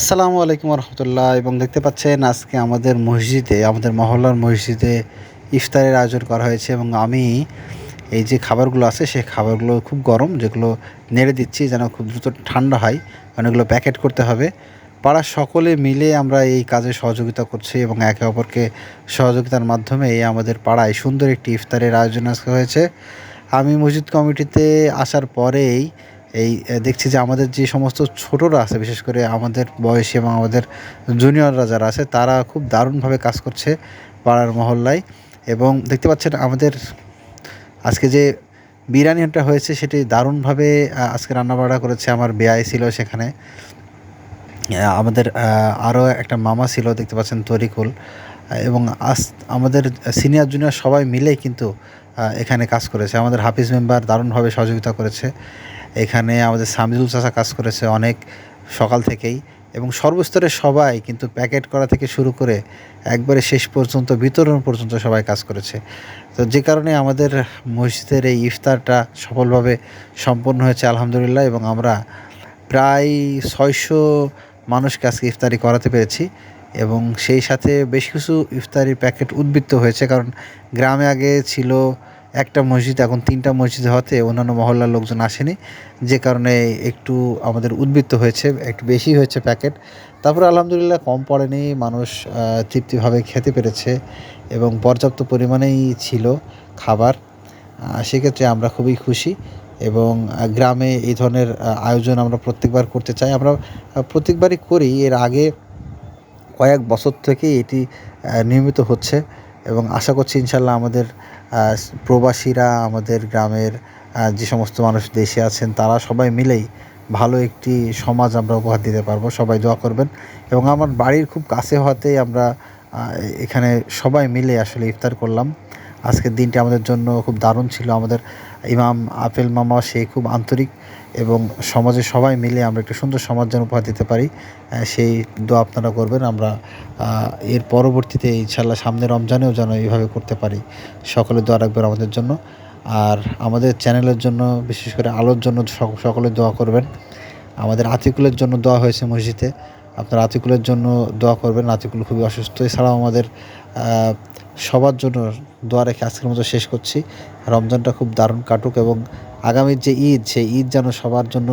আসসালামু আলাইকুম রহমতুল্লাহ এবং দেখতে পাচ্ছেন আজকে আমাদের মসজিদে, আমাদের মহল্লার মসজিদে ইফতারের আয়োজন করা হয়েছে এবং আমি এই যে খাবারগুলো আছে, সেই খাবারগুলো খুব গরম, যেগুলো নেড়ে দিচ্ছি যেন খুব দ্রুত ঠান্ডা হয় অনেকগুলো প্যাকেট করতে হবে। পাড়ার সকলে মিলে আমরা এই কাজে সহযোগিতা করছি এবং একে অপরকে সহযোগিতার মাধ্যমে এই আমাদের পাড়ায় সুন্দর একটি ইফতারের আয়োজন আজকে হয়েছে। আমি মসজিদ কমিটিতে আসার পরেই এই দেখছি যে আমাদের যে সমস্ত ছোটরা আছে, বিশেষ করে আমাদের বয়সী এবং আমাদের জুনিয়ররা যারা আছে, তারা খুব দারুণভাবে কাজ করছে পাড়ার মহল্লায়। এবং দেখতে পাচ্ছেন আমাদের আজকে যে বিরিয়ানিটা হয়েছে, সেটি দারুণভাবে আজকে রান্নাবাড়া করেছে আমার বেয়াই ছিল সেখানে। আমাদের আরও একটা মামা ছিল, দেখতে পাচ্ছেন তরিকুল। এবং আজ আমাদের সিনিয়র জুনিয়র সবাই মিলে কিন্তু এখানে কাজ করেছে। আমাদের হাফিজ মেম্বার দারুণভাবে সহযোগিতা করেছে। এখানে আমাদের সামিজুল চাষা কাজ করেছে অনেক সকাল থেকেই। এবং সর্বস্তরের সবাই কিন্তু প্যাকেট করা থেকে শুরু করে একবারে শেষ পর্যন্ত, বিতরণ পর্যন্ত সবাই কাজ করেছে। তো যে কারণে আমাদের মসজিদের এই ইফতারটা সফলভাবে সম্পন্ন হয়েছে, আলহামদুলিল্লাহ। এবং আমরা প্রায় ছয়শো মানুষকে আজকে ইফতারি করাতে পেরেছি। এবং সেই সাথে বেশ কিছু ইফতারির প্যাকেট উদ্বৃত্ত হয়েছে, কারণ গ্রামে আগে ছিল একটা মসজিদ, এখন তিনটা মসজিদ হওয়াতে অন্যান্য মহল্লার লোকজন আসেনি, যে কারণে একটু আমাদের উদ্বৃত্ত হয়েছে, একটু বেশি হয়েছে প্যাকেট। তারপরে আলহামদুলিল্লাহ কম পড়েনি, মানুষ তৃপ্তিভাবে খেতে পেরেছে এবং পর্যাপ্ত পরিমাণেই ছিল খাবার। সেক্ষেত্রে আমরা খুবই খুশি এবং গ্রামে এই ধরনের আয়োজন আমরা প্রত্যেকবার করতে চাই। আমরা প্রত্যেকবারই করি, এর আগে কয়েক বছর থেকে এটি নিয়মিত হচ্ছে এবং আশা করছি ইনশাল্লাহ আমাদের প্রবাসীরা, আমাদের গ্রামের যে সমস্ত মানুষ দেশে আছেন, তারা সবাই মিলেই ভালো একটি সমাজ আমরা উপহার দিতে পারব। সবাই দোয়া করবেন এবং আমার বাড়ির খুব কাছে হওয়াতেই আমরা এখানে সবাই মিলে আসলে ইফতার করলাম। আজকের দিনটি আমাদের জন্য খুব দারুণ ছিল। আমাদের ইমাম আপেল মামা, সে খুব আন্তরিক এবং সমাজে সবাই মিলে আমরা একটা সুন্দর সমাজ যেন উপহার দিতে পারি সেই দোয়া আপনারা করবেন। আমরা এর পরবর্তীতে ইনশাল্লাহ সামনে রমজানেও যেন এইভাবে করতে পারি। সকলে দোয়া রাখবেন আমাদের জন্য। আর আমাদের চ্যানেলের জন্য, বিশেষ করে আলোর জন্য সকলে দোয়া করবেন। আমাদের আতিকুলের জন্য দোয়া হয়েছে মসজিদে। আপনার আতিকুলের জন্য দোয়া করবেন। আতিকুল খুবই অসুস্থ। এছাড়াও আমাদের সবার জন্য দোয়া রেখে আজকের মতো শেষ করছি। রমজানটা খুব দারুণ কাটুক এবং আগামীর যে ঈদ, সেই ঈদ যেন সবার জন্য